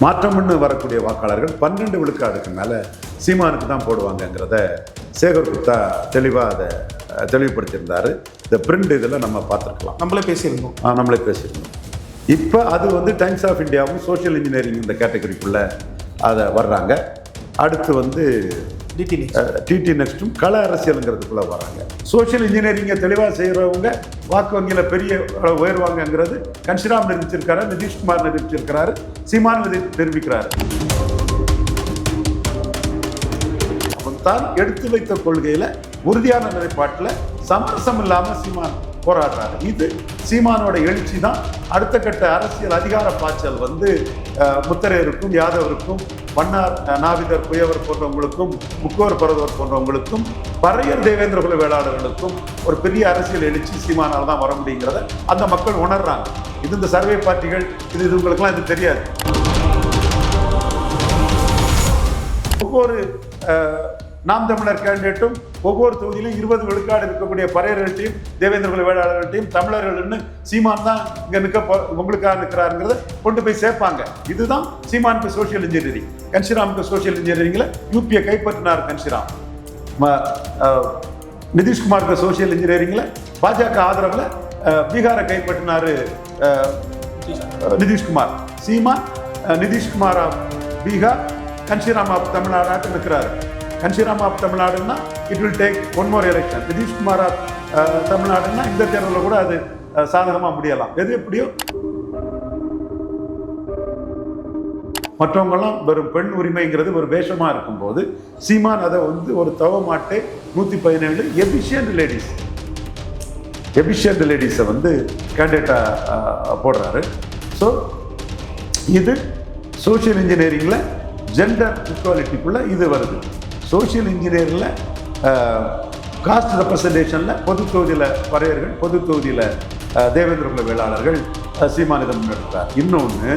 மாற்றம்னு வரக்கூடிய வாக்காளர்கள் பன்னெண்டு விழுக்காடுக்கு மேலே சீமானுக்கு தான் போடுவாங்கங்கிறத சேகர் குப்தா தெளிவாக அதை தெளிவுபடுத்தியிருந்தார். இந்த பிரிண்ட் இதில் நம்ம பார்த்துருக்கலாம். நம்மளே பேசியிருந்தோம். ஆ, நம்மளே பேசியிருந்தோம். இப்போ அது வந்து டைம்ஸ் ஆஃப் இந்தியாவும் சோஷியல் இன்ஜினியரிங் இந்த கேட்டகரிக்குள்ளே அதை வர்றாங்க. அடுத்து வந்து டிடி நெக்ஸ்ட்டும் கள அரசியலுங்கிறதுக்குள்ளே வராங்க. சோஷியல் இன்ஜினியரிங்கை தெளிவாக செய்கிறவங்க வாக்கு வங்கியில் பெரிய உயர்வாங்கங்கிறது கன்ஷிராம் நிரூபிச்சிருக்காரு நிதிஷ்குமார் நிரூபிச்சிருக்கிறாரு சீமான் நிதி- தெரிவிக்கிறாரு. அவன் தான் எடுத்து வைத்த கொள்கையில் உறுதியான நிலைப்பாட்டில் சமரசம் இல்லாமல் சீமான் போராடுறாரு. இது சீமானோட எழுச்சி தான். அடுத்த கட்ட அரசியல் அதிகார பாய்ச்சல் வந்து முத்தரையருக்கும் யாதவருக்கும் மன்னார் நாவிதர் புயவர் போன்றவங்களுக்கும் முக்கோர் பரதவர் போன்றவங்களுக்கும் பறையர் தேவேந்திர குல வேளாளர்களுக்கும் ஒரு பெரிய அரசியல் எழுச்சி சீமானால் தான் வர முடியுங்கிறத அந்த மக்கள் உணர்றாங்க. இது இந்த சர்வே பார்ட்டிகள் இது இது உங்களுக்குலாம் இது தெரியாது. ஒவ்வொரு நாம் தமிழர் கேண்டிடேட்டும் ஒவ்வொரு தொகுதியிலும் இருபது விழுக்காடு இருக்கக்கூடிய பறையர்கள்ட்டையும் தேவேந்திர குல வேளாளர்கள்ட்டையும் தமிழர்கள்னு சீமான் தான் இங்கே நிற்க உங்களுக்காக நிற்கிறாருங்கிறத கொண்டு போய் சேர்ப்பாங்க. இதுதான் சீமானுக்கு சோஷியல் இன்ஜினியரிங் கன்சிராமுக்கு சோஷியல் இன்ஜினியரிங்கில் யூபியை கைப்பற்றினார் கன்ஷிராம் ம- நிதிஷ்குமாருக்கு சோஷியல் இன்ஜினியரிங்கில் பாஜக ஆதரவில் பீகாரை கைப்பற்றினார் நிதிஷ்குமார். சீமான் நிதிஷ்குமாரா நிதிஷ்குமார் பீகார் கன்ஷிராம் தமிழ்நாடாக நிற்கிறாரு நிற்கிறாரு of தமிழ்நாடுன்னா it will take one more election Nitishkumar of தமிழ்நாடுன்னா இந்த தேர்தலில் கூட அது uh, சாதகமாக முடியலாம். எது எப்படியோ? மற்றவங்கெல்லாம் வெறும் பெண் உரிமைங்கிறது ஒரு வேஷமாக இருக்கும்போது சீமான் அதை வந்து ஒரு தவமாட்டே நூற்றி பதினேழு எபிஷியன்ட் லேடிஸ் எபிஷியன்ட் லேடிஸை வந்து கேண்டிடேட்டாக போடுறாரு. ஸோ இது சோஷியல் இன்ஜினியரிங்கில் ஜெண்டர் இக்வாலிட்டிக்குள்ளே இது வருது. சோஷியல் இன்ஜினியரிங்கில் காஸ்ட் ரெப்ரசன்டேஷனில் பொது தொகுதியில் பறையர்கள் பொது தொகுதியில் தேவேந்திர குல வேளாளர்கள் சீமான் இதை முன்னெடுத்தார் இன்னொன்று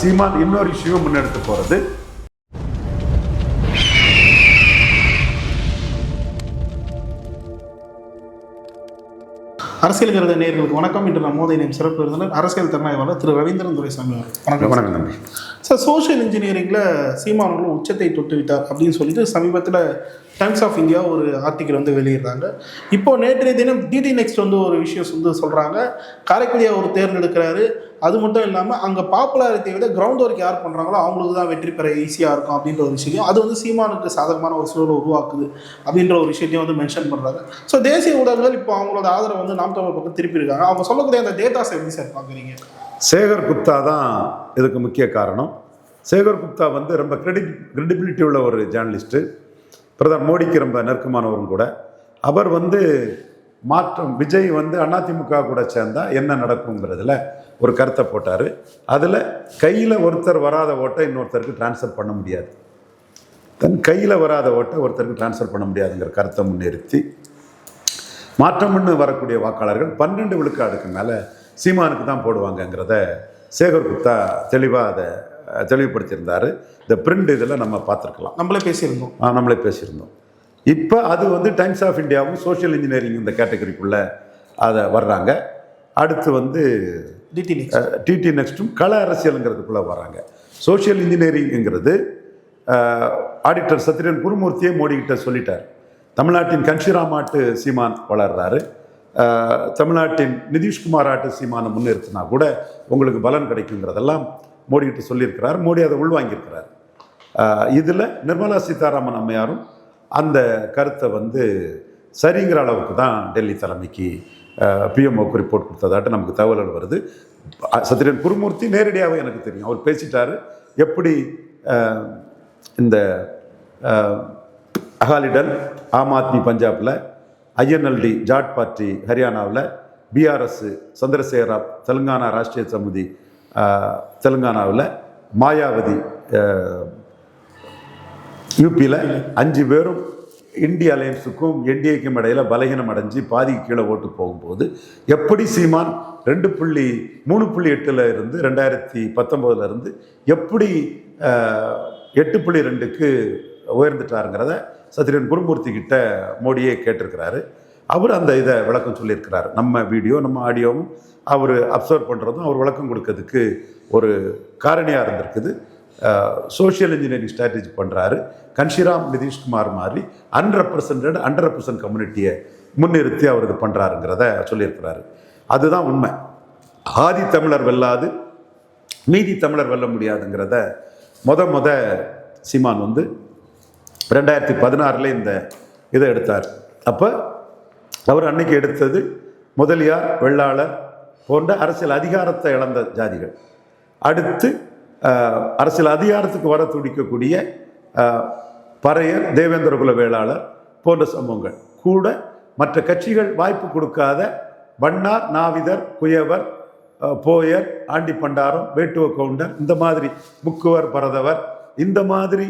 சீமான் இன்னொரு இஷ்யூவை முன்னெடுத்து போகிறது அரசியல் கருத நேயர்களுக்கு வணக்கம். இன்று நம்ம மோதை நேம் சிறப்பு விருந்தினர் அரசியல் திறனாய்வாளர் திரு ரவீந்திரன் துரைசாமி அவர்கள். வணக்கம். வணக்கம் தம்பி. சார் சோஷியல் இன்ஜினியரிங்கில் சீமானவர்களும் உச்சத்தை தொட்டு விட்டார் அப்படின்னு சொல்லிட்டு சமீபத்தில் டைம்ஸ் ஆஃப் இந்தியா ஒரு ஆர்டிக்கல் வந்து வெளியிடுறாங்க. இப்போ நேற்றைய தினம் டிடி நெக்ஸ்ட் வந்து ஒரு விஷயம் வந்து சொல்கிறாங்க காரைக்குடியாக ஒரு தேர்ந்தெடுக்கிறாரு. அது மட்டும் இல்லாமல் அங்கே பாப்புலாரிட்டியை விட கிரவுண்ட் ஒர்க் யார் பண்ணுறாங்களோ அவங்களுக்கு தான் வெற்றி பெற ஈஸியாக இருக்கும் அப்படின்ற ஒரு விஷயம். அது வந்து சீமானுக்கு சாதகமான ஒரு சூழலை உருவாக்குது அப்படின்ற ஒரு விஷயத்தையும் வந்து மென்ஷன் பண்ணுறாங்க ஸோ தேசிய ஊடகங்கள் இப்போ அவங்களோட ஆதரவு வந்து நாம் தமிழ் பக்கம் திருப்பி இருக்காங்க. அவங்க சொல்லக்கூடிய அந்த டேட்டாஸ் எப்படி சார் பார்க்குறீங்க சேகர் குப்தா தான் இதுக்கு முக்கிய காரணம். சேகர் குப்தா வந்து ரொம்ப கிரெடி கிரெடிபிலிட்டி உள்ள ஒரு ஜேர்னலிஸ்ட்டு பிரதமர் மோடிக்கு ரொம்ப நெருக்கமானவரும் கூட. அவர் வந்து மாற்றம் விஜய் வந்து அதிமுக கூட சேர்ந்தால் என்ன நடக்குங்கிறதுல ஒரு கருத்தை போட்டார். அதில் கையில் ஒருத்தர் வராத ஓட்டை இன்னொருத்தருக்கு ட்ரான்ஸ்ஃபர் பண்ண முடியாது. தன் கையில் வராத ஓட்டை ஒருத்தருக்கு ட்ரான்ஸ்ஃபர் பண்ண முடியாதுங்கிற கருத்தை முன்னிறுத்தி மாற்றம்னு வரக்கூடிய வாக்காளர்கள் பன்னெண்டு விழுக்காடுக்கு மேலே சீமானுக்கு தான் போடுவாங்கங்கிறத சேகர் குப்தா தெளிவாக அதை தெளிவுபடுத்தியிருந்தார். இந்த பிரிண்ட் இதில் நம்ம பார்த்துருக்கலாம். நம்மளே பேசியிருந்தோம். ஆ, நம்மளே பேசியிருந்தோம். இப்போ அது வந்து டைம்ஸ் ஆஃப் இந்தியாவும் சோஷியல் இன்ஜினியரிங் இந்த கேட்டகரிக்குள்ளே அதை வர்றாங்க. அடுத்து வந்து டிடி நெக்ஸ்ட் டிடி நெக்ஸ்ட்டும் கள அரசியலுங்கிறதுக்குள்ளே வராங்க சோஷியல் இன்ஜினியரிங்கிறது ஆடிட்டர் சத்யன் குருமூர்த்தியே மோடி கிட்ட சொல்லிட்டார். தமிழ்நாட்டின் கன்ஷிராம் ஆட்டு சீமான் வளர்றாரு. தமிழ்நாட்டின் நிதிஷ்குமார் ஆட்டு சீமானை முன்னிறுத்தினா கூட உங்களுக்கு பலன் கிடைக்குங்கிறதெல்லாம் மோடி சொல்லியிருக்கிறார். மோடி அதை உள்வாங்கியிருக்கிறார். இதில் நிர்மலா சீதாராமன் அம்மையாரும் அந்த கருத்தை வந்து சரிங்கிற அளவுக்கு தான் டெல்லி தலைமைக்கு பிஎம்ஓக்கு ரிப்போர்ட் கொடுத்ததாட்டு நமக்கு தகவல்கள் வருது. அஹ் சத்யன் குருமூர்த்தி நேரடியாகவே எனக்கு தெரியும். அவர் பேசிட்டார். எப்படி இந்த அகாலிடல் ஆம் ஆத்மி பஞ்சாபில் ஐஎன்எல்டி ஜாட் பார்ட்டி ஹரியானாவில் பிஆர்எஸ் சந்திரசேகரா தெலுங்கானா ராஷ்ட்ரிய சமிதி தெலுங்கானாவில் மாயாவதி யூபியில் அஞ்சு பேரும் இந்திய அலையன்ஸுக்கும் என்டிஏக்கும் இடையில் பலகீனம் அடைஞ்சு பாதிக்கு கீழே ஓட்டு போகும்போது எப்படி சீமான் ரெண்டு புள்ளி மூணு புள்ளி எட்டில் இருந்து ரெண்டாயிரத்தி பத்தொம்போதுலேருந்து எப்படி எட்டு புள்ளி ரெண்டுக்கு உயர்ந்துட்டாருங்கிறத சத்யன் குருமூர்த்தி கிட்ட மோடியே கேட்டிருக்கிறாரு. அவர் அந்த இதை விளக்கம் சொல்லியிருக்கிறார். நம்ம வீடியோ நம்ம ஆடியோவும் அவர் அப்சர்வ் பண்ணுறதும் அவர் விளக்கம் கொடுக்கறதுக்கு ஒரு காரணியாக இருந்திருக்குது. சோஷியல் இன்ஜினியரிங் ஸ்ட்ராட்டஜி பண்ணுறாரு கன்ஷிராம் நிதிஷ்குமார் மாதிரி அன்ரெப்ரசன்டட் அண்டர் ரெப்ரசன்ட் கம்யூனிட்டியை முன்னிறுத்தி அவர் இது பண்ணுறாருங்கிறத சொல்லியிருக்கிறாரு. அதுதான் உண்மை. ஆதி தமிழர் வெல்லாது மீதி தமிழர் வெல்ல முடியாதுங்கிறத முத முத சீமான் வந்து ரெண்டாயிரத்தி பதினாறில் இந்த இதை எடுத்தார். அப்போ அவர் அன்னைக்கு எடுத்தது முதலியார் வெள்ளாளர் போன்ற அரசியல் அதிகாரத்தை இழந்த ஜாதிகள். அடுத்து அரசியல் அதிகாரத்துக்கு வர துடிக்கக்கூடிய பறையர் தேவேந்திரகுல வேளாளர் போன்ற சமூகங்கள். கூட மற்ற கட்சிகள் வாய்ப்பு கொடுக்காத வண்ணார் நாவிதர் குயவர் போயர் ஆண்டி பண்டாரம் வேட்டுவ கவுண்டர் இந்த மாதிரி முக்குவர் பரதவர் இந்த மாதிரி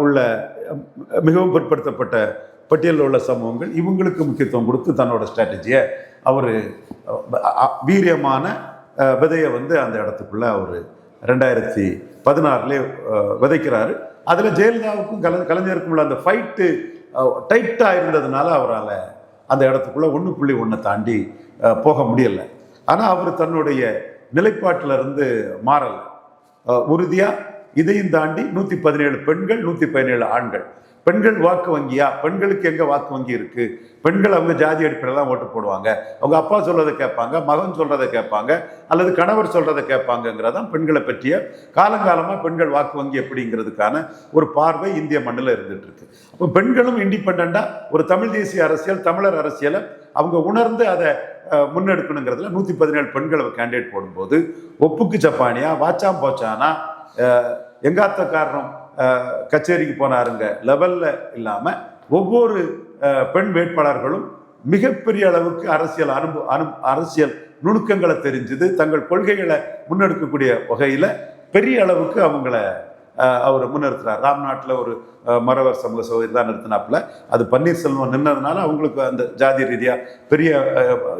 உள்ள மிகவும் பிற்படுத்தப்பட்ட பட்டியலில் உள்ள சமூகங்கள் இவங்களுக்கு முக்கியத்துவம் கொடுத்து தன்னோட ஸ்ட்ராட்டஜியை அவர் வீரியமான விதையை வந்து அந்த இடத்துக்குள்ளே அவர் ரெண்டாயிரத்தி பதினாறுலே விதைக்கிறாரு. அதில் ஜெயலலிதாவுக்கும் கல கலைஞருக்கும் உள்ள அந்த ஃபைட்டு டைட்டாக இருந்ததுனால அவரால் அந்த இடத்துக்குள்ளே ஒன்று புள்ளி ஒன்றை தாண்டி போக முடியலை. ஆனால் அவர் தன்னுடைய நிலைப்பாட்டில் இருந்து மாறலை உறுதியாக இதையும் தாண்டி நூற்றி பதினேழு பெண்கள் நூற்றி பதினேழு ஆண்கள். பெண்கள் வாக்கு வங்கியா? பெண்களுக்கு எங்க வாக்கு வங்கி இருக்கு? பெண்கள் அவங்க ஜாதி அடிப்படையில் தான் ஓட்டு போடுவாங்க. அவங்க அப்பா சொல்றதை கேட்பாங்க மகன் சொல்றதை கேட்பாங்க அல்லது கணவர் சொல்றதை கேட்பாங்கங்கிறதான் பெண்களை பற்றிய காலங்காலமா பெண்கள் வாக்கு வங்கி எப்படிங்கிறதுக்கான ஒரு பார்வை இந்திய மண்ணில் இருந்துட்டு இருக்கு அப்போ பெண்களும் இண்டிபெண்டா ஒரு தமிழ் தேசிய அரசியல் தமிழர் அரசியலை அவங்க உணர்ந்து அதை முன்னெடுக்கணுங்கிறதுல நூற்றி பதினேழு பெண்களை கேண்டிடேட் போடும்போது ஒப்புக்கு ஜப்பானியா வாச்சாம் போச்சானா எங்காத்த காரணம்? கச்சேரிக்கு போனாருங்க. லெவலில் இல்லாமல் ஒவ்வொரு பெண் வேட்பாளர்களும் மிகப்பெரிய அளவுக்கு அரசியல் அனுபவ அனு அரசியல் நுணுக்கங்களை தெரிஞ்சுது. தங்கள் கொள்கைகளை முன்னெடுக்கக்கூடிய வகையில் பெரிய அளவுக்கு அவங்கள அவர் முன்னிறுத்துறார் ராம்நாட்டில் ஒரு அஹ், மறவர் சமூக சகோதரி தான் நிறுத்தினாப்புல. அது பன்னீர்செல்வம் நின்னதுனால அவங்களுக்கு அந்த ஜாதி ரீதியாக பெரிய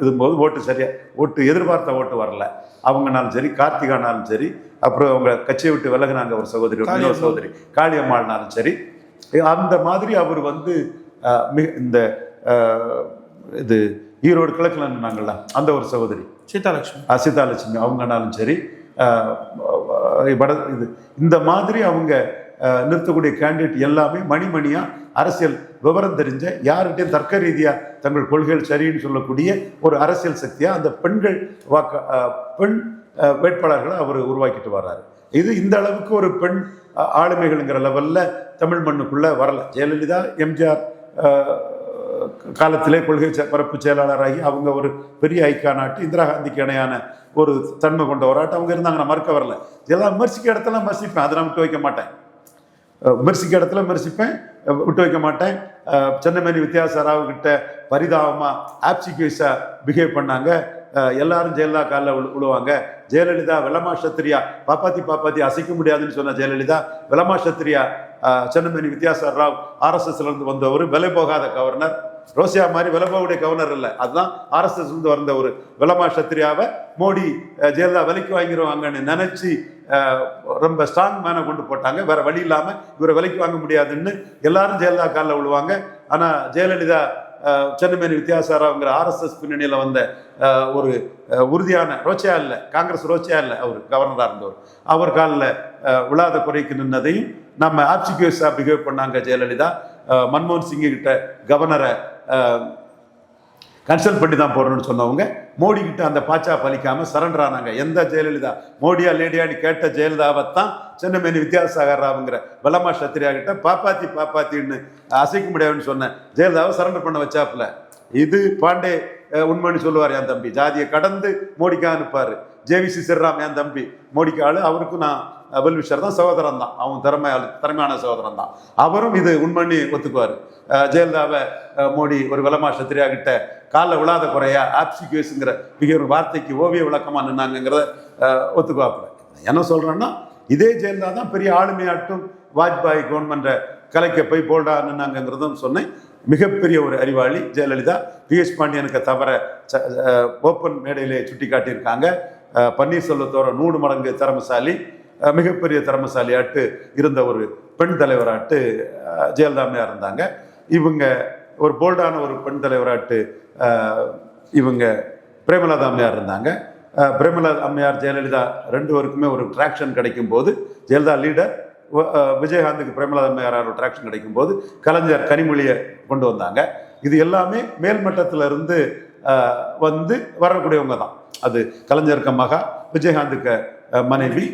இதும்போது ஓட்டு சரியா ஓட்டு எதிர்பார்த்த ஓட்டு வரல. அவங்கனாலும் சரி கார்த்திகானாலும் சரி அப்புறம் அவங்க கட்சியை விட்டு விலகுனாங்க ஒரு சகோதரி ஒரு இன்னொரு சகோதரி காளியம்மாள்னாலும் சரி. அந்த மாதிரி அவர் வந்து மிக இந்த இது ஈரோடு கிழக்குல நின்னாங்கல்ல அந்த ஒரு சகோதரி. சீதாலட்சுமி. அசிதாலட்சுமி அவங்கனாலும் சரி வட இது இந்த மாதிரி அவங்க நிறுத்தக்கூடிய கேண்டிடேட் எல்லாமே மணிமணியாக அரசியல் விவரம் தெரிஞ்ச யார்கிட்டையும் தர்க்க ரீதியாக தங்கள் கொள்கைகள் சரின்னு சொல்லக்கூடிய ஒரு அரசியல் சக்தியாக அந்த பெண்கள் வாக்க பெண் வேட்பாளர்களை அவர் உருவாக்கிட்டு வர்றாரு. இது இந்த அளவுக்கு ஒரு பெண் ஆளுமைகள்ங்கிற லெவலில் தமிழ் மண்ணுக்குள்ளே வரல. ஜெயலலிதா எம்ஜிஆர் காலத்திலே கொள்கை செ- பரப்பு செயலாளராகி அவங்க ஒரு பெரிய ஐக்கா நாட்டு இந்திரா காந்திக்கு இணையான ஒரு தன்மை கொண்ட ஒரு அவங்க இருந்தாங்க நான் மறுக்க வரல. இதெல்லாம் விமர்சிக்க இடத்துல விமர்சிப்பேன். அதை நான் விட்டு வைக்க மாட்டேன். விமர்சிக்க இடத்துல விமர்சிப்பேன். விட்டு வைக்க மாட்டேன். அஹ் சென்னமேனி வித்யாசாராவு கிட்ட பரிதாபமா ஆப்சிக்யூஸாக பிஹேவ் பண்ணாங்க. எல்லாரும் ஜெயலலிதா காலில் விழுவாங்க ஜெயலலிதா வெள்ளமா சத்திரியா பாப்பாத்தி பாப்பாத்தி அசைக்க முடியாதுன்னு சொன்ன ஜெயலலிதா வெள்ளமா சத்திரியா சென்னமேனி வித்யாசார ராவ் ஆர்எஸ்எஸ்ல இருந்து வந்தவர் விலை போகாத கவர்னர் ரோசியா மாதிரி விலபோவுடைய கவர்னர் இல்லை. அதுதான் ஆர்எஸ்எஸ் இருந்து வந்த ஒரு விலமா சத்திரியாவை மோடி ஜெயலலிதா விலைக்கு வாங்கிடுவாங்கன்னு நினச்சி ரொம்ப ஸ்ட்ராங் மேனை கொண்டு போட்டாங்க. வேற வழி இல்லாமல் இவரை விலைக்கு வாங்க முடியாதுன்னு எல்லாரும் ஜெயலலிதா காலில் விழுவாங்க. ஆனால் ஜெயலலிதா சென்னமேனி வித்யாசாராங்கிற ஆர்எஸ்எஸ் பின்னணியில் வந்த ஒரு உறுதியான ரோச்சியா இல்லை காங்கிரஸ் ரோச்சியா இல்லை அவர் கவர்னராக இருந்தவர். அவர் காலில் விழாத குறைக்கு நின்னதையும் நம்ம ஆப்சிக்யூஸாக பிஹேவ் பண்ணாங்க ஜெயலலிதா. மன்மோகன் சிங் கிட்ட கவர்னரை கன்சல்ட் பண்ணி தான் போடணும்னு சொன்னவங்க மோடி கிட்ட அந்த பாச்சா பலிக்காமல் சரண்டர் ஆனாங்க. எந்த ஜெயலலிதா? மோடியா லேடியான்னு கேட்ட ஜெயலலிதாவை தான் சென்னமேனி வித்யாசாகர் ராவுங்கிற வெள்ளமா சத்திரியா கிட்ட பாப்பாத்தி பாப்பாத்தின்னு அசைக்க முடியாதுன்னு சொன்னேன் ஜெயலலிதாவை சரண்டர் பண்ண வச்சாப்புல. இது பாண்டே உண்மைன்னு சொல்லுவார் என் தம்பி. ஜாதியை கடந்து மோடிக்கா அனுப்பார். ஜேவிசி சிறராம் என் தம்பி. மோடிக்கு ஆளு. அவருக்கும் நான் வெல்விஷர் தான் சகோதரன் தான் அவன் திறமை திறமையான சகோதரன் தான் அவரும் இது உண்மண்ணி ஒத்துக்குவார். ஜெயலலிதாவை மோடி ஒரு விலமா சத்திரியா கிட்ட காலில் விழாத குறையா ஆப்சிக்யூஸுங்கிற மிக ஒரு வார்த்தைக்கு ஓவிய விளக்கமாக நின்னாங்கிறத ஒத்துக்குவாப்பில். என்ன சொல்கிறேன்னா இதே ஜெயலலிதா தான் பெரிய ஆளுமையாட்டும் வாஜ்பாய் கவர்மெண்ட்டை கலைக்க போய் போல்டா நின்னாங்கிறதும் சொன்னேன். மிகப்பெரிய ஒரு அறிவாளி ஜெயலலிதா. பிஎஸ் பாண்டியனுக்கு தவிர ஓப்பன் மேடையிலே சுட்டி காட்டியிருக்காங்க பன்னீர்செல்வத்தோட நூறு மடங்கு திறமசாலி. மிகப்பெரிய திறமசாலியாட்டு இருந்த ஒரு பெண் தலைவராட்டு அஹ் ஜெயலலிதாமையா இருந்தாங்க. இவங்க ஒரு போல்டான ஒரு பெண் தலைவராட்டு இவங்க பிரேமலதா அம்மையார் இருந்தாங்க. அஹ், பிரேமலதா அம்மையார் ஜெயலலிதா ரெண்டு பேருக்குமே ஒரு ட்ராக்ஷன் கிடைக்கும் போது ஜெயலலிதா லீடர் விஜயகாந்துக்கு பிரேமலதா அம்மையார் ஒரு ட்ராக்ஷன் கிடைக்கும் போது கலைஞர் கனிமொழியை கொண்டு வந்தாங்க. இது எல்லாமே மேல்மட்டத்திலிருந்து வந்து வரக்கூடியவங்க தான். அது கலைஞருக்கு மகா விஜயகாந்துக்கு மனைவி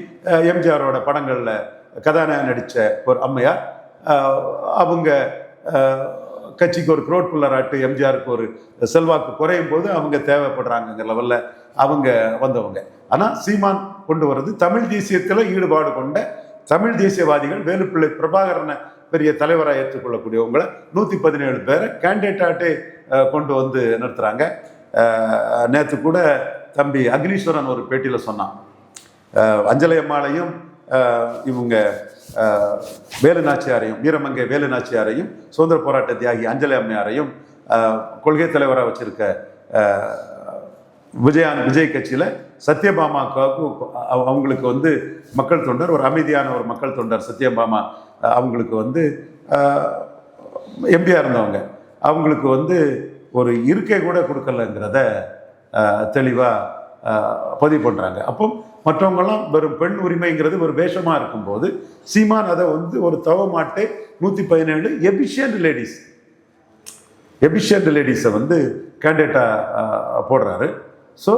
எம்ஜிஆரோட படங்களில் கதாநாயகன் நடித்த ஒரு அம்மையார். அவங்க கட்சிக்கு ஒரு குரோட் புல்லராட்டு எம்ஜிஆருக்கு ஒரு செல்வாக்கு குறையும் போது அவங்க தேவைப்படுறாங்கங்கிற லெவலில் அவங்க வந்தவங்க. ஆனால் சீமான் கொண்டு வர்றது தமிழ் தேசியத்தில் ஈடுபாடு கொண்ட தமிழ் தேசியவாதிகள் வேலுப்பிள்ளை பிரபாகரனை பெரிய தலைவராக ஏற்றுக்கொள்ளக்கூடியவங்களை நூற்றி பதினேழு பேரை கேண்டிடேட்டாட்டே கொண்டு வந்து நிறுத்துறாங்க. நேற்று கூட தம்பி அக்னீஸ்வரன் ஒரு பேட்டியில் சொன்னான். அஞ்சலையம்மாளையும் அஞ்சலை அம்மாளையும் இவங்க வேலுநாச்சியாரையும் வீரமங்கை வேலுநாச்சியாரையும் சுதந்திர போராட்ட தியாகி அஞ்சலி அம்மையாரையும் கொள்கை தலைவராக வச்சிருக்க விஜயான் விஜய் கட்சியில் சத்யபாமாவுக்கு அவங்களுக்கு வந்து மக்கள் தொண்டர் ஒரு அமைதியான ஒரு மக்கள் தொண்டர் சத்யபாமா அவங்களுக்கு வந்து எம்பியாக இருந்தவங்க. அவங்களுக்கு வந்து ஒரு இருக்கை கூட கொடுக்கலங்கிறத தெளிவாக பதிவு பண்ணுறாங்க அப்போ மற்றவங்கெல்லாம் வெறும் பெண் உரிமைங்கிறது ஒரு வேஷமாக இருக்கும்போது சீமான் அதை வந்து ஒரு தவமாட்டை நூற்றி பதினேழு எபிஷியன்ட் லேடிஸ். எபிஷியன்ட் லேடிஸை வந்து கேண்டிடேட்டாக போடுறாரு. ஸோ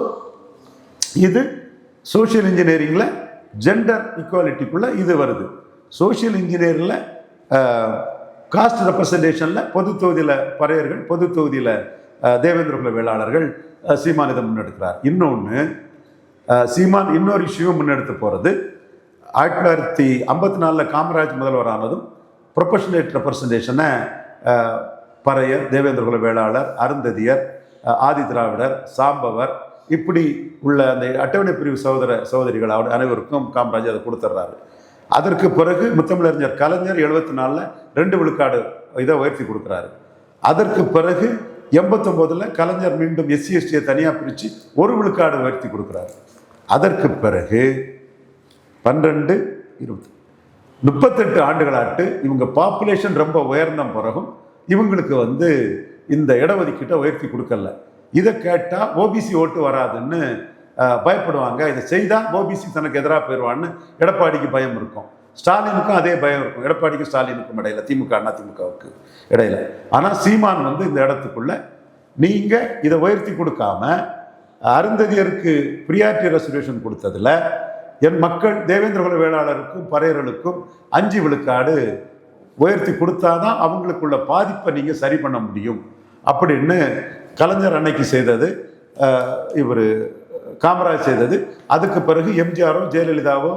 இது சோஷியல் இன்ஜினியரிங்கில் ஜெண்டர் ஈக்குவாலிட்டிக்குள்ளே இது வருது. சோஷியல் இன்ஜினியரிங்கில் காஸ்ட் ரெப்ரசன்டேஷனில் பொது தொகுதியில் பறையர்கள் பொது தொகுதியில் தேவேந்திர குல வேளாளர்கள் சீமான் இதை முன்னெடுக்கிறார். இன்னொன்று சீமான் இன்னொரு விஷயம் முன்னெடுத்து போகிறது ஆயிரத்தி தொள்ளாயிரத்தி ஐம்பத்தி நாலில் காமராஜ் முதல்வரானதும் ப்ரொபஷனேட் ரெப்ரசன்டேஷனை பறையர் தேவேந்திர குல வேளாளர் அருந்ததியர் ஆதி திராவிடர் சாம்பவர் இப்படி உள்ள அந்த அட்டவணை பிரிவு சகோதர சகோதரிகள் அவர் அனைவருக்கும் காமராஜ் அதை கொடுத்துட்றாரு அதற்கு பிறகு முத்தமிழறிஞர் கலைஞர் எழுபத்தி நாலில் ரெண்டு விழுக்காடு இதை உயர்த்தி கொடுக்குறாரு. அதற்கு பிறகு எண்பத்தொம்போதில் கலைஞர் மீண்டும் எஸ்சி எஸ்டியை தனியாக பிரித்து ஒரு விழுக்காடு உயர்த்தி கொடுக்குறாரு. அதற்கு பிறகு பன்னிரெண்டு இருபது முப்பத்தெட்டு ஆண்டுகளாட்டு இவங்க பாப்புலேஷன் ரொம்ப உயர்ந்த பிறகும் இவங்களுக்கு வந்து இந்த இடஒதுக்கீட்டை உயர்த்தி கொடுக்கல. இதை கேட்டால் ஓபிசி ஓட்டு வராதுன்னு பயப்படுவாங்க. இதை செய்தால் ஓபிசி தனக்கு எதிராக போயிடுவான்னு எடப்பாடிக்கு பயம் இருக்கும். ஸ்டாலினுக்கும் அதே பயம் இருக்கும். எடப்பாடிக்கும் ஸ்டாலினுக்கும் இடையில திமுக அண்ணா திமுகவுக்கு இடையில. ஆனால் சீமான் வந்து இந்த இடத்துக்குள்ள நீங்கள் இதை உயர்த்தி கொடுக்காம அருந்ததியருக்கு ப்ரியாரிட்டி ரெசர்வேஷன் கொடுத்ததில் என் மக்கள் தேவேந்திர குல வேளாளருக்கும் பறையர்களுக்கும் அஞ்சு விழுக்காடு உயர்த்தி கொடுத்தாதான் அவங்களுக்குள்ள பாதிப்பை நீங்கள் சரி பண்ண முடியும். அப்படின்னு கலைஞர் அன்னைக்கு செய்தது இவர் காமராஜ் செய்தது. அதுக்கு பிறகு எம்ஜிஆரோ ஜெயலலிதாவோ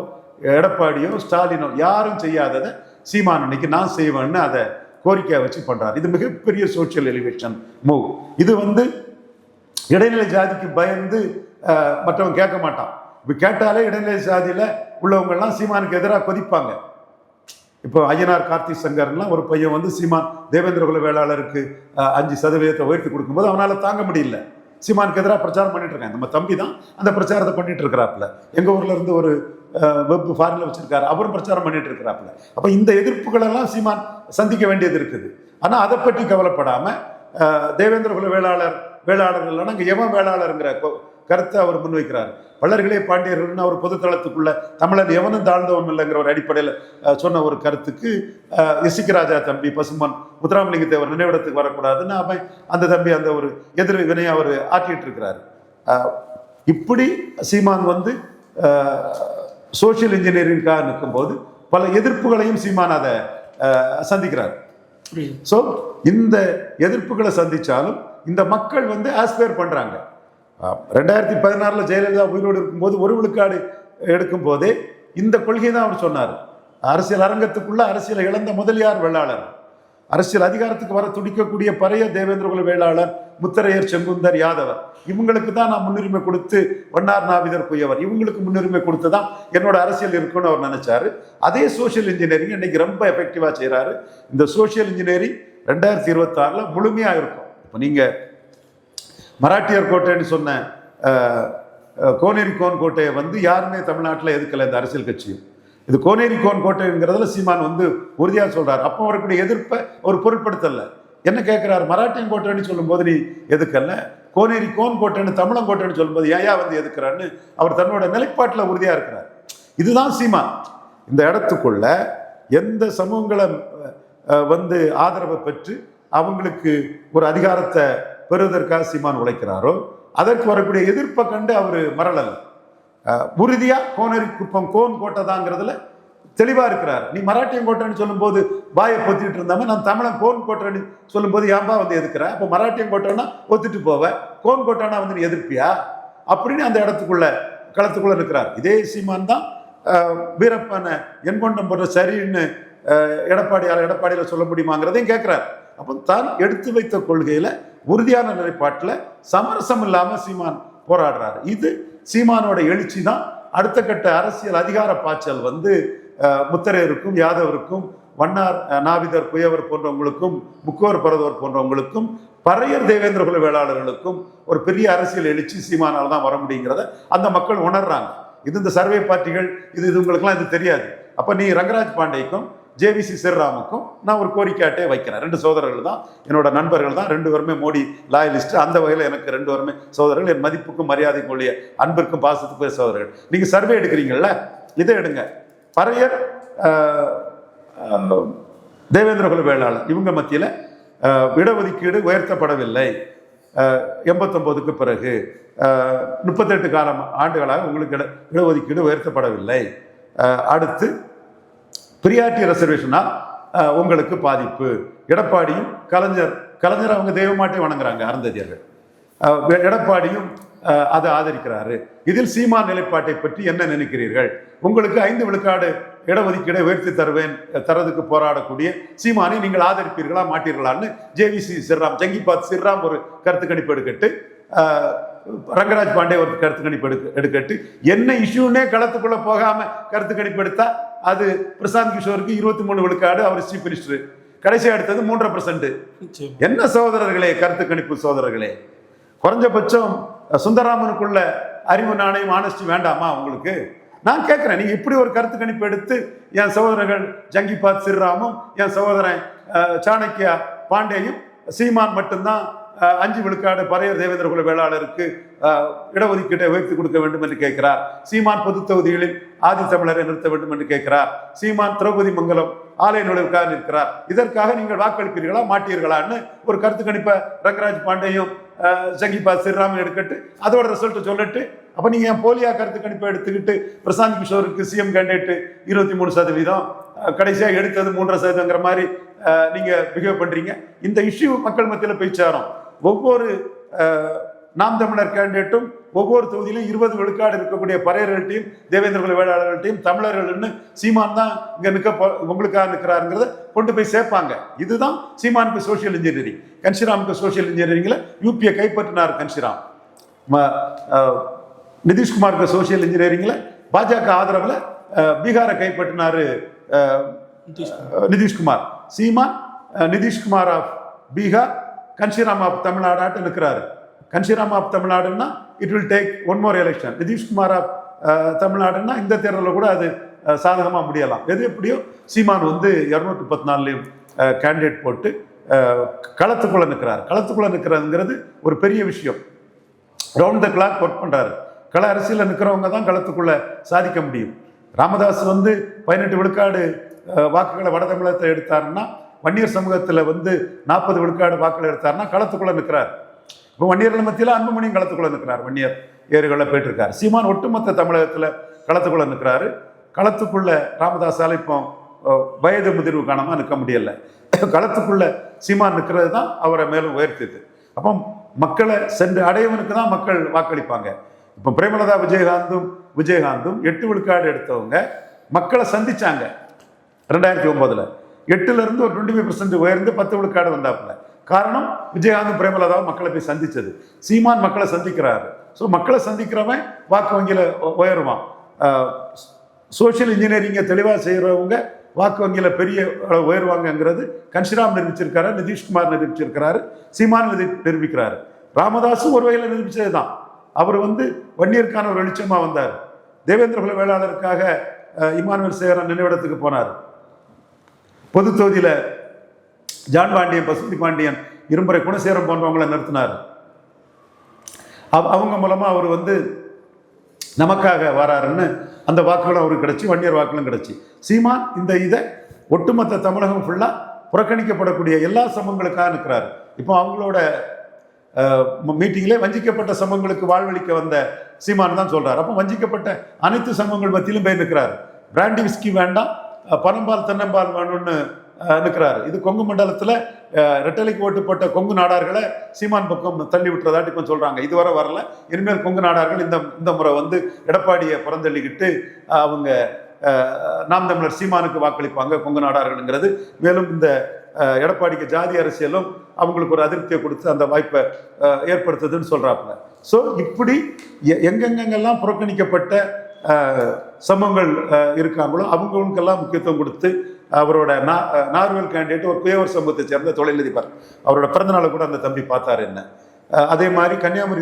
எடப்பாடியோ ஸ்டாலினோ யாரும் செய்யாததை சீமான் அன்னைக்கு நான் செய்வேன்னு அதை கோரிக்கையை வச்சு பண்ணுறாரு இது மிகப்பெரிய சோஷியல் எலிவேஷன் மூவ் இது வந்து இடைநிலை ஜாதிக்கு பயந்து மற்றவங்க கேட்க மாட்டான். இப்போ கேட்டாலே இடைநிலை ஜாதியில் உள்ளவங்கள்லாம் சீமானுக்கு எதிராக கொதிப்பாங்க. இப்போ ஐயனார் கார்த்தி சங்கர்லாம் ஒரு பையன் வந்து சீமான் தேவேந்திர குல வேளாளருக்கு அஞ்சு சதவீதத்தை உயர்த்தி கொடுக்கும்போது அவனால் தாங்க முடியல. சீமானுக்கு எதிராக பிரச்சாரம் பண்ணிட்டு இருக்காங்க. நம்ம தம்பி தான் அந்த பிரச்சாரத்தை பண்ணிட்டு இருக்கிறாப்புல. எங்கள் ஊர்ல இருந்து ஒரு வெப் ஃபாரினில் வச்சுருக்காரு. அவரும் பிரச்சாரம் பண்ணிட்டு இருக்கிறாப்புல. அப்போ இந்த எதிர்ப்புகளெல்லாம் சீமான் சந்திக்க வேண்டியது இருக்குது. ஆனால் அதை பற்றி கவலைப்படாமல் தேவேந்திர குல வேளாளர் வேளாளர்கள் இல்லைன்னா இங்கே எவன் வேளாளருங்கிற கருத்தை அவர் முன்வைக்கிறார். பல்லர்களே பாண்டியர்கள்னு அவர் பொதுத்தளத்துக்குள்ள தமிழன் எவனும் தாழ்ந்தவன் இல்லைங்கிற ஒரு அடிப்படையில் சொன்ன ஒரு கருத்துக்கு இசிக்கராஜா ராஜா தம்பி பசுமன் முத்துராமலிங்க தேவர் நினைவிடத்துக்கு வரக்கூடாதுன்னு அவன் அந்த தம்பி அந்த ஒரு எதிர் வினையை அவர் ஆற்றிட்டு இருக்கிறார். இப்படி சீமான் வந்து சோஷியல் இன்ஜினியரிங்காக நிற்கும்போது பல எதிர்ப்புகளையும் சீமான் அதை சந்திக்கிறார். ஸோ இந்த எதிர்ப்புகளை சந்திச்சாலும் இந்த மக்கள் வந்து ஆஸ்பயர் பண்றாங்க. அஹ், ரெண்டாயிரத்தி பதினாறுல ஜெயலலிதா உயிரோடு இருக்கும்போது ஒரு விழுக்காடு எடுக்கும் போதே இந்த கொள்கை தான் அவர் சொன்னார். அரசியல் அரங்கத்துக்குள்ள அரசியலை இழந்த முதலியார் வெள்ளாளர். அரசியல் அதிகாரத்துக்கு வர துடிக்கக்கூடிய பழைய தேவேந்திரகுல வேளாளர் முத்தரையர் செங்குந்தர் யாதவர். இவங்களுக்கு தான் நான் முன்னுரிமை கொடுத்து வண்ணார் நாவிதர் குயவர் இவங்களுக்கு முன்னுரிமை கொடுத்து தான் என்னோட அரசியல் இருக்குன்னு அவர் நினைச்சாரு. அதே சோஷியல் இன்ஜினியரிங் இன்னைக்கு ரொம்ப எஃபெக்டிவா செய்கிறாரு இந்த சோஷியல் இன்ஜினியரிங் ரெண்டாயிரத்தி இருபத்தாறுல முழுமையா இருக்கும். இப்போ நீங்க மராட்டியர் கோட்டைன்னு சொன்ன கோனேரி கோன் கோட்டையை வந்து யாருமே தமிழ்நாட்டில் எதுக்கலை இந்த அரசியல் கட்சியும். இது கோனேரி கோன் கோட்டைங்கிறதுல சீமான் வந்து உறுதியாக சொல்கிறார் அப்போ வரக்கூடிய எதிர்ப்பை ஒரு பொருட்படுத்தல. என்ன கேட்குறாரு மராட்டியன் கோட்டைன்னு சொல்லும்போது நீ எதுக்கல்ல? கோனேரி கோன் கோட்டைன்னு தமிழம் கோட்டைன்னு சொல்லும்போது ஏயா வந்து எதுக்குறான்னு அவர் தன்னோட நிலைப்பாட்டில் உறுதியாக இருக்கிறார். இதுதான் சீமா இந்த இடத்துக்குள்ள எந்த சமூகங்களை வந்து ஆதரவை பெற்று அவங்களுக்கு ஒரு அதிகாரத்தை பெறுவதற்காக சீமான் உழைக்கிறாரோ அதற்கு வரக்கூடிய எதிர்ப்பை கண்டு அவர் மரளலை உறுதியாக கோனரி குப்பம் கோன் கோட்டை தெளிவாக இருக்கிறார். நீ மராட்டியன் கோட்டைன்னு சொல்லும்போது வாயை பொத்திட்டு இருந்தாம நான் தமிழன் கோன் கோட்டைன்னு சொல்லும்போது ஏன்பா வந்து எதிர்க்கிற அப்போ மராட்டியன் கோட்டைன்னா ஒத்துட்டு போவேன் கோன் கோட்டைனா வந்து நீ எதிர்ப்பியா? அப்படின்னு அந்த இடத்துக்குள்ள களத்துக்குள்ள இருக்கிறார். இதே சீமான் தான் வீரப்பனை எண்கொண்டம் போன்ற சரின்னு எடப்பாடியால் எடப்பாடியில் சொல்ல முடியுமாங்கிறதையும் கேட்குறார் அப்போ தான் எடுத்து வைத்த கொள்கையில் உறுதியான நிலைப்பாட்டில் சமரசம் இல்லாமல் சீமான் போராடுறாரு. இது சீமானோட எழுச்சி தான். அடுத்த கட்ட அரசியல் அதிகார பாய்ச்சல் வந்து முத்தரையருக்கும் யாதவருக்கும் வண்ணார் நாவிதர் குயவர் போன்றவங்களுக்கும் முக்கோர் பரதவர் போன்றவங்களுக்கும் பறையர் தேவேந்திர குல வேளாளர்களுக்கும் ஒரு பெரிய அரசியல் எழுச்சி சீமானால் தான் வர முடியுங்கிறத அந்த மக்கள் உணர்றாங்க. இது இந்த சர்வே பார்ட்டிகள் இது இது உங்களுக்குலாம் இது தெரியாது. அப்போ நீ ரங்கராஜ் பாண்டேக்கும் ஜேவிசி சிறராமுக்கும் நான் ஒரு கோரிக்கையாட்டே வைக்கிறேன். ரெண்டு சோதரர்கள் தான். என்னோட நண்பர்கள் தான். ரெண்டு பேருமே மோடி லாயலிஸ்ட். அந்த வகையில் எனக்கு ரெண்டு பேருமே சோதரர்கள். என் மதிப்புக்கும் மரியாதைக்கும் உள்ள அன்பிற்கும் பாசத்துக்கும் சோதரர்கள். நீங்கள் சர்வே எடுக்கிறீங்கல்ல? இதை எடுங்க. பறையர் தேவேந்திர குல வேளாளர். இவங்க மத்தியில் இடஒதுக்கீடு உயர்த்தப்படவில்லை. எண்பத்தொம்போதுக்கு பிறகு முப்பத்தெட்டு காலம் ஆண்டுகளாக உங்களுக்கு இட இடஒதுக்கீடு உயர்த்தப்படவில்லை. அடுத்து பிரியாரிட்டி ரிசர்வேஷனா உங்களுக்கு பாதிப்பு. எடப்பாடியும் கலைஞர் கலைஞர் அவங்க தெய்வமாட்டே வணங்குறாங்க அருந்ததியர்கள். எடப்பாடியும் அதை ஆதரிக்கிறாரு. இதில் சீமா நிலைப்பாட்டை பற்றி என்ன நினைக்கிறீர்கள்? உங்களுக்கு ஐந்து விழுக்காடு இடஒதுக்கீடை உயர்த்தி தருவேன் தரதுக்கு போராடக்கூடிய சீமானை நீங்கள் ஆதரிப்பீர்களா மாட்டீர்களான்னு ஜேவிசி சிறாம் ஜங்கிபாத் சிறாம் ஒரு கருத்து கணிப்பு எடுக்கட்டு ரங்கராஜ் பாண்டே ஒரு கருத்து கணிப்பு எடுக்க எடுக்கட்டு. என்ன இஷ்யூனே களத்துக்குள்ள போகாம கருத்து கணிப்பு எடுத்தா அது பிரசாந்த் கிஷோருக்கு இருபத்தி மூணு விழுக்காடு அவர் சீஃப் மினிஸ்டர். கடைசியா எடுத்தது மூன்றரை பர்சன்ட் என்ன சகோதரர்களே கருத்து கணிப்பு சகோதரர்களே? குறைஞ்சபட்சம் சுந்தராமனுக்குள்ள அறிவு நாணயம் ஆனஸ்டி வேண்டாமா உங்களுக்கு? நான் கேட்கிறேன் நீங்க இப்படி ஒரு கருத்து கணிப்பு எடுத்து என் சகோதரர்கள் ஜங்கிபாத் சிறுராமும் என் சகோதரன் சாணக்கியா பாண்டேயும் சீமான் மட்டும்தான் அஞ்சு விழுக்காடு பறையர் தேவேந்திர குல வேளாளருக்கு இடஒதுக்கீட்டை உயர்த்தி கொடுக்க வேண்டும் என்று கேட்கிறார். சீமான் பொது தொகுதிகளில் ஆதி தமிழரை நிறுத்த வேண்டும் என்று கேட்கிறார். சீமான் திரௌபதி மங்கலம் ஆலய நுழைவுக்காக நிற்கிறார் இதற்காக நீங்கள் வாக்களிப்பீர்களா மாட்டீர்களான்னு ஒரு கருத்து கணிப்பை ரங்கராஜ் பாண்டேயும் அஹ், ஸ்ரீராமன் எடுக்கட்டு அதோட ரிசல்ட்டை சொல்லட்டு அப்போ நீங்கள் என் போலியா கருத்து கணிப்பை எடுத்துக்கிட்டு பிரசாந்த் கிஷோருக்கு சிஎம் கேண்டேட்டு இருபத்தி மூணு சதவீதம் கடைசியாக எடுத்தது மூன்றரை சதவீதங்கிற மாதிரி நீங்கள் பிஹேவ் பண்ணுறீங்க இந்த இஷ்யூ மக்கள் மத்தியில் போய் சேரும். ஒவ்வொரு நாம் தமிழர் கேண்டிடேட்டும் ஒவ்வொரு தொகுதியிலும் இருபது விழுக்காடு இருக்கக்கூடிய பறையர்கள்ட்டையும் தேவேந்திர குல வேளாளர்கள்ட்டையும் தமிழர்கள்னு சீமான் தான் இங்க நிற்க உங்களுக்காக நிற்கிறாருங்கிறத கொண்டு போய் சேர்ப்பாங்க. இதுதான் சீமானுக்கு சோஷியல் இன்ஜினியரிங் கன்ஷிராமுக்கு சோஷியல் இன்ஜினியரிங்ல யூபியை கைப்பற்றினார் கன்ஷிராம் ம- அஹ், நிதிஷ்குமாருக்கு சோஷியல் இன்ஜினியரிங்ல பாஜக ஆதரவுல பீகாரை கைப்பற்றினாரு நிதிஷ்குமார். சீமான் நிதிஷ்குமார் ஆஃப் பீகார் கன்ஷிராம் ஆப் தமிழ்நாடாட்டு இருக்கிறாரு Kanshiram of தமிழ்நாடுன்னா it will take one more election Nitishkumar of தமிழ்நாடுன்னா இந்த தேர்தலில் கூட அது சாதகமாக முடியலாம். எது எப்படியோ சீமான் வந்து இரநூத்தி பத்து நாலுலேயும் கேண்டிடேட் போட்டு களத்துக்குள்ளே நிற்கிறார். களத்துக்குள்ளே நிற்கிறதுங்கிறது ஒரு பெரிய விஷயம். ரவுண்ட் த கிளாக் ஒர்க் பண்ணுறாரு கள அரசியலில் நிற்கிறவங்க தான் களத்துக்குள்ளே சாதிக்க முடியும். ராமதாஸ் வந்து பதினெட்டு விழுக்காடு வாக்குகளை வட தமிழகத்தை எடுத்தாருன்னா வன்னியர் சமூகத்தில் வந்து நாற்பது விழுக்காடு வாக்கள் எடுத்தாருன்னா களத்துக்குள்ள நிற்கிறார் இப்போ வன்னியர்கள் மத்தியில் அன்புமணியும் களத்துக்குள்ள நிற்கிறார் வன்னியர் ஏறுகளில் போயிட்டு இருக்காரு சீமான் ஒட்டுமொத்த தமிழகத்தில் களத்துக்குள்ள நிற்கிறாரு களத்துக்குள்ள ராமதாஸால் இப்போ வயது முதிர்வு காணாம நிற்க முடியல. களத்துக்குள்ள சீமான் நிற்கிறது தான் அவரை மேலும் உயர்த்தியது. அப்போ மக்களை சென்று அடையவனுக்கு தான் மக்கள் வாக்களிப்பாங்க. இப்போ பிரேமலதா விஜயகாந்தும் விஜயகாந்தும் எட்டு விழுக்காடு எடுத்தவங்க மக்களை சந்திச்சாங்க. ரெண்டாயிரத்தி ஒன்பதுல. எட்டுல இருந்து ஒரு டுவெண்ட்டி ஃபைவ் பர்சன்ட் உயர்ந்து பத்து விழுக்காடு வந்தாப்புல. காரணம் விஜயகாந்த் பிரேமலதாவை மக்களை போய் சந்திச்சது. சீமான் மக்களை சந்திக்கிறாரு. ஸோ மக்களை சந்திக்கிறவன் வாக்கு வங்கியில் உயருவான். சோஷியல் இன்ஜினியரிங்கை தெளிவாக செய்கிறவங்க வாக்கு வங்கியில் பெரிய உயர்வாங்கங்கிறது கன்ஷிராம் நிரூபிச்சிருக்காரு நிதிஷ்குமார் நிரூபிச்சிருக்கிறாரு சீமான் நிதி நிரூபிக்கிறாரு. ராமதாஸும் ஒரு வகையில் நிரூபித்தது தான் அவர் வந்து வன்னியருக்கான ஒரு வெளிச்சமாக வந்தார். தேவேந்திர குல வேளாளருக்காக அஹ், இமானுவேல் சேகரன் நினைவிடத்துக்கு போனார். பொது தொகுதியில் ஜான் பாண்டியன் பசுந்தி பாண்டியன் இரும்புரை குணசேரம் போன்றவங்களை நிறுத்தினார். அவ் அவங்க மூலமாக அவர் வந்து நமக்காக வராருன்னு அந்த வாக்குகளும் அவருக்கு கிடச்சி வன்னியர் வாக்குகளும் கிடைச்சி. சீமான் இந்த இதை ஒட்டுமொத்த தமிழகம் ஃபுல்லாக புறக்கணிக்கப்படக்கூடிய எல்லா சமங்களுக்காக இருக்கிறார் இப்போ அவங்களோட மீட்டிங்கிலே வஞ்சிக்கப்பட்ட சமங்களுக்கு வாழ்வளிக்க வந்த சீமான் தான் சொல்கிறார் அப்போ வஞ்சிக்கப்பட்ட அனைத்து சமங்கள் மத்தியிலும் போய் நிற்கிறார். பிராண்டி விஸ்கி வேண்டாம் பனம்பால் தென்னம்பால் வேணும்னு நிற்கிறாரு இது கொங்கு மண்டலத்தில் ரெட்டலைக்கு ஓட்டு போட்ட கொங்கு நாடார்களை சீமான் பக்கம் தள்ளி விட்டுறதாட்டி கொஞ்சம் சொல்கிறாங்க இதுவரை வரல. இனிமேல் கொங்கு நாடார்கள் இந்த இந்த முறை வந்து எடப்பாடியை புறந்தள்ளிக்கிட்டு அவங்க நாம் தமிழர் சீமானுக்கு வாக்களிப்பாங்க கொங்கு நாடார்கள்ங்கிறது. மேலும் இந்த எடப்பாடிக்கு ஜாதி அரசியலும் அவங்களுக்கு ஒரு அதிருப்தியை கொடுத்து அந்த வாய்ப்பை ஏற்படுத்துதுன்னு சொல்கிறாப்புல ஸோ இப்படி எ- எங்கெங்கெங்கெல்லாம் புறக்கணிக்கப்பட்ட சமங்கள் இருக்காங்களோ அவங்களுக்கெல்லாம் முக்கியத்துவம் கொடுத்து அவரோட நா- நார்வல் கேண்டிடேட் ஒரு குயவர் சமூகத்தை சேர்ந்த தொழிலதிபர். அவரோட பிறந்தநாளை கூட அந்த தம்பி பார்த்தார் என்ன. அதே மாதிரி கன்னியாகுமரி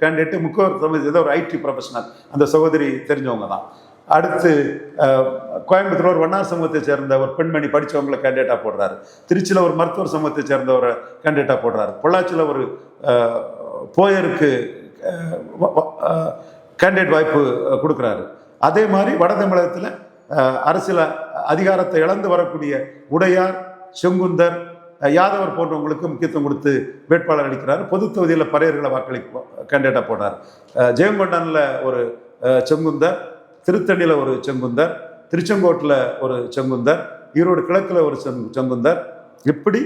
கேண்டிடேட் முக்கவர் சமூகத்தை சேர்ந்த ஒரு ஐடி ப்ரொஃபஷனல் அந்த சகோதரி தெரிஞ்சவங்க தான். அடுத்து கோயம்புத்தூர் ஒரு வண்ணார் சமூகத்தை சேர்ந்த ஒரு பெண்மணி படிச்சவங்களை கேண்டிடேட்டாக போடுறாரு. திருச்சியில் ஒரு மருத்துவர் சமூகத்தை சேர்ந்த ஒரு கேண்டிடேட்டாக போடுறாரு. பொள்ளாச்சியில் ஒரு போயருக்கு கேண்டிடேட் வாய்ப்பு கொடுக்குறாரு. அதே மாதிரி வட தமிழகத்தில் அரசியல் அதிகாரத்தை இழந்து வரக்கூடிய உடையார் செங்குந்தர் யாதவர் போன்றவங்களுக்கு முக்கியத்துவம் கொடுத்து வேட்பாளர் அளிக்கிறார். பொது தொகுதியில் பறையர்களை வாக்களி கேண்டிடேட்டாக போனார். ஜெயங்கொண்டனில் ஒரு செங்குந்தர் திருத்தணியில் ஒரு செங்குந்தர் திருச்செங்கோட்டில் ஒரு செங்குந்தர் ஈரோடு கிழக்கில் ஒரு செங் செங்குந்தர். இப்படி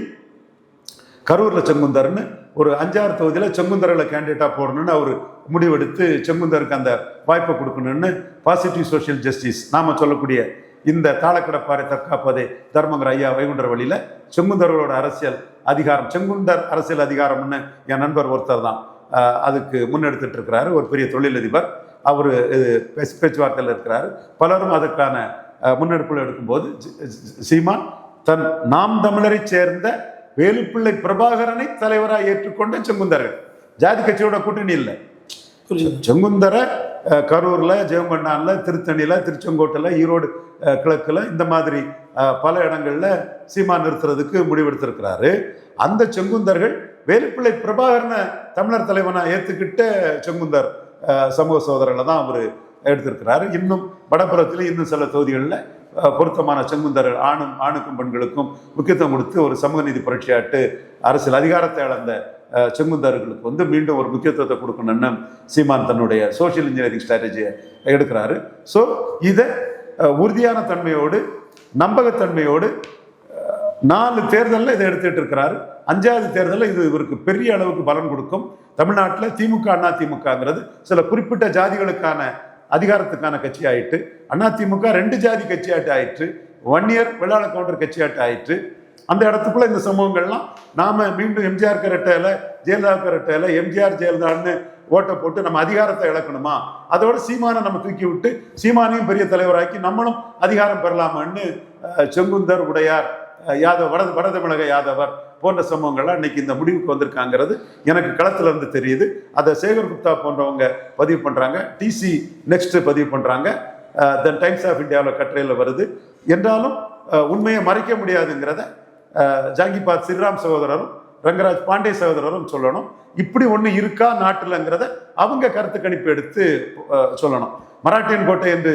கரூரில் செங்குந்தர்னு ஒரு அஞ்சாறு தொகுதியில் செங்குந்தரில் கேண்டிடேட்டாக போடணும்னு அவர் முடிவெடுத்து செங்குந்தருக்கு அந்த வாய்ப்பை கொடுக்கணும்னு பாசிட்டிவ் சோஷியல் ஜஸ்டிஸ் நாம் சொல்லக்கூடிய இந்த தாளக்கடப்பாறை தற்காப்பதே தர்மங்கர் ஐயா வைகுண்டர் வழியில் செங்குந்தர்களோட அரசியல் அதிகாரம் செங்குந்தர் அரசியல் அதிகாரம்னு என் நண்பர் ஒருத்தர் தான். அதுக்கு முன்னெடுத்துட்டு இருக்கிறாரு. ஒரு பெரிய தொழிலதிபர். அவர் பேச்சு பேச்சுவார்த்தையில் இருக்கிறாரு. பலரும் அதற்கான முன்னெடுப்புகள் எடுக்கும்போது சீமான் தன் நாம் தமிழரை சேர்ந்த வேலுப்பிள்ளை பிரபாகரனை தலைவராக ஏற்றுக்கொண்ட செங்குந்தர்கள் ஜாதி கட்சியோட கூட்டணி இல்லை. செங்குந்தரை கரூர்ல ஜெயங்கொண்டான்ல திருத்தணியில திருச்செங்கோட்டில் ஈரோடு கிழக்குல இந்த மாதிரி பல இடங்கள்ல சீமா நிறுத்துறதுக்கு முடிவெடுத்திருக்கிறாரு. அந்த செங்குந்தர்கள் வேலுப்பிள்ளை பிரபாகரனை தமிழர் தலைவனா ஏத்துக்கிட்ட செங்குந்தர் சமூக சோதரர்களை தான் அவர் எடுத்திருக்கிறாரு. இன்னும் வடபுறத்தில் இன்னும் சில தொகுதிகளில் பொருத்தமான செங்குந்தர் ஆணும் ஆணுக்கும் பெண்களுக்கும் முக்கியத்துவம் கொடுத்து ஒரு சமூக நீதி புரட்சியாட்டு அரசியல் அதிகாரத்தை இழந்த அஹ், செங்குந்தர்களுக்கு வந்து மீண்டும் ஒரு முக்கியத்துவத்தை கொடுக்கணும்னு சீமான் தன்னுடைய சோஷியல் இன்ஜினியரிங் ஸ்ட்ராட்டஜியை எடுக்கிறாரு. ஸோ இதை உறுதியான தன்மையோடு நம்பகத்தன்மையோடு நாலு தேர்தலில் இதை எடுத்துட்டு இருக்கிறாரு. அஞ்சாவது தேர்தலில் இது இவருக்கு பெரிய அளவுக்கு பலன் கொடுக்கும். தமிழ்நாட்டில் திமுக அண்ணா திமுகங்கிறது சில குறிப்பிட்ட ஜாதிகளுக்கான அதிகாரத்துக்கான கட்சி ஆயிட்டு அண்ணா திமுக ரெண்டு ஜாதி கட்சியாட்டு ஆயிற்று. ஒன் இயர் வெள்ளாள கவுண்டர் கட்சியாட்டு ஆயிற்று. அந்த இடத்துக்குள்ள இந்த சம்பவங்கள்லாம் நாம மீண்டும் எம்ஜிஆர் கரட்டையில ஜெயலலிதா கரட்டையில எம்ஜிஆர் ஜெயலலிதான்னு ஓட்டை போட்டு நம்ம அதிகாரத்தை இழக்கணுமா? அதோட சீமானை நம்ம தூக்கி விட்டு சீமானையும் பெரிய தலைவராக்கி நம்மளும் அதிகாரம் பெறலாமான்னு செங்குந்தர் உடையார் யாதவ் வட வட தமிழக யாதவர் போன்ற சம்பவங்கள்லாம் இன்னைக்கு இந்த முடிவுக்கு வந்திருக்காங்கிறது எனக்கு களத்துல இருந்து தெரியுது. அதை சேகர் குப்தா போன்றவங்க பதிவு பண்றாங்க. டிசி நெக்ஸ்ட் பதிவு பண்றாங்க. தென் டைம்ஸ் ஆஃப் இந்தியாவில் கட்டுரையில் வருது. என்றாலும் உண்மையை மறைக்க முடியாதுங்கிறத ஜாங்கிபாத் ஸ்ரீராம் சகோதரரும் ரங்கராஜ் பாண்டே சகோதரரும் சொல்லணும். இப்படி ஒன்று இருக்கா நாட்டில்ங்கிறத அவங்க கருத்து கணிப்பு எடுத்து சொல்லணும். மராட்டியன் கோட்டை என்று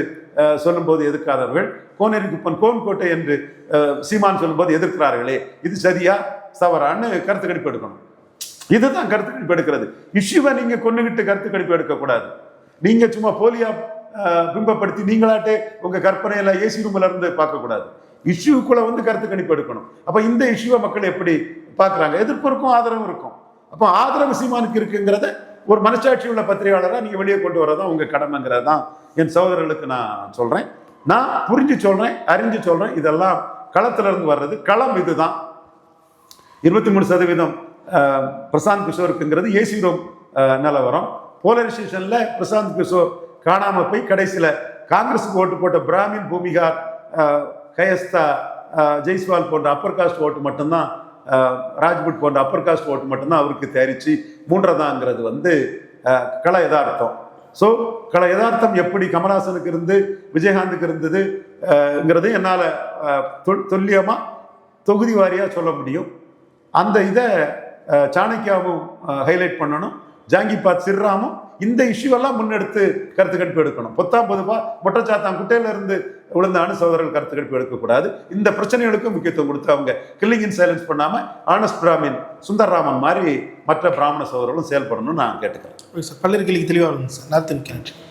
சொல்லும்போது எதிர்க்காதவர்கள் கோனேரி குப்பன் கோன்கோட்டை என்று அஹ், சீமான் சொல்லும்போது எதிர்க்கிறார்களே இது சரியா? தவறான்னு கருத்து கணிப்பு எடுக்கணும். இதுதான் கருத்து கணிப்பு எடுக்கிறது. இஷ்யூவை நீங்க கொண்டுகிட்டு கருத்து கணிப்பு எடுக்கக்கூடாது. நீங்க சும்மா போலியா பிம்பப்படுத்தி நீங்களாட்டே உங்க கற்பனையில ஏசி ரூம்ல இருந்து பார்க்கக்கூடாது. இஷ்யூக்குள்ள வந்து கருத்து கணிப்பு எடுக்கணும். அப்ப இந்த இஷ்யூவை மக்கள் எப்படி பார்க்கறாங்க? எதிர்ப்பு இருக்கும் ஆதரவு இருக்கும். அப்போ ஆதரவு சீமானுக்கு இருக்குங்கிறத ஒரு மனசாட்சி உள்ள பத்திரிகையாளராக நீங்கள் வெளியே கொண்டு வரதான் உங்க கடமைங்கிறது தான் என் சகோதரர்களுக்கு நான் சொல்றேன். நான் புரிஞ்சு சொல்றேன் அறிஞ்சு சொல்றேன். இதெல்லாம் களத்திலிருந்து வர்றது களம் இதுதான். இருபத்தி மூணு சதவீதம் பிரசாந்த் கிஷோருக்குங்கிறது ஏசிரோம் நிலவரம் போலரைசேஷன்ல பிரசாந்த் கிஷோர் காணாம போய் கடைசியில காங்கிரஸுக்கு ஓட்டு போட்ட பிராமின் பூமிகார் கயஸ்தா ஜெய்ஸ்வால் போன்ற அப்பர் காஸ்ட் ஓட்டு மட்டும்தான் ராஜ்புட் போன்ற அப்பர் காஸ்ட் ஓட்டு மட்டும்தான் அவருக்கு தயாரித்து மூன்றதாங்கிறது வந்து கள யதார்த்தம். ஸோ கள யதார்த்தம் எப்படி கமலாசனுக்கு இருந்து விஜயகாந்துக்கு இருந்ததுங்கிறது என்னால் துல்லியமாக தொகுதி வாரியாக சொல்ல முடியும். அந்த இதை சாணக்கியாவும் ஹைலைட் பண்ணணும். ஜாங்கிபாத் சிர்ராமும் இந்த இஷ்யூவெல்லாம் முன்னெடுத்து கருத்து கணிப்பு எடுக்கணும். பொத்தாம் பொதுவா மொட்டச்சாத்தான் குட்டையில இருந்து விழுந்த அணு சகோதரர்கள் கருத்து கணிப்பு எடுக்கக்கூடாது. இந்த பிரச்சனைகளுக்கும் முக்கியத்துவம் கொடுத்து அவங்க கில்லிங் இன் சைலன்ஸ் பண்ணாம ஆனஸ்ட் பிராமின் சுந்தர்ராமன் மாதிரி மற்ற பிராமண சகோதரர்களும் செயல்படணும்னு நான் கேட்டுக்கிறேன். சார் கேள்விக்கு தெளிவாக சார் நான் தெரிவிக்கிறேன்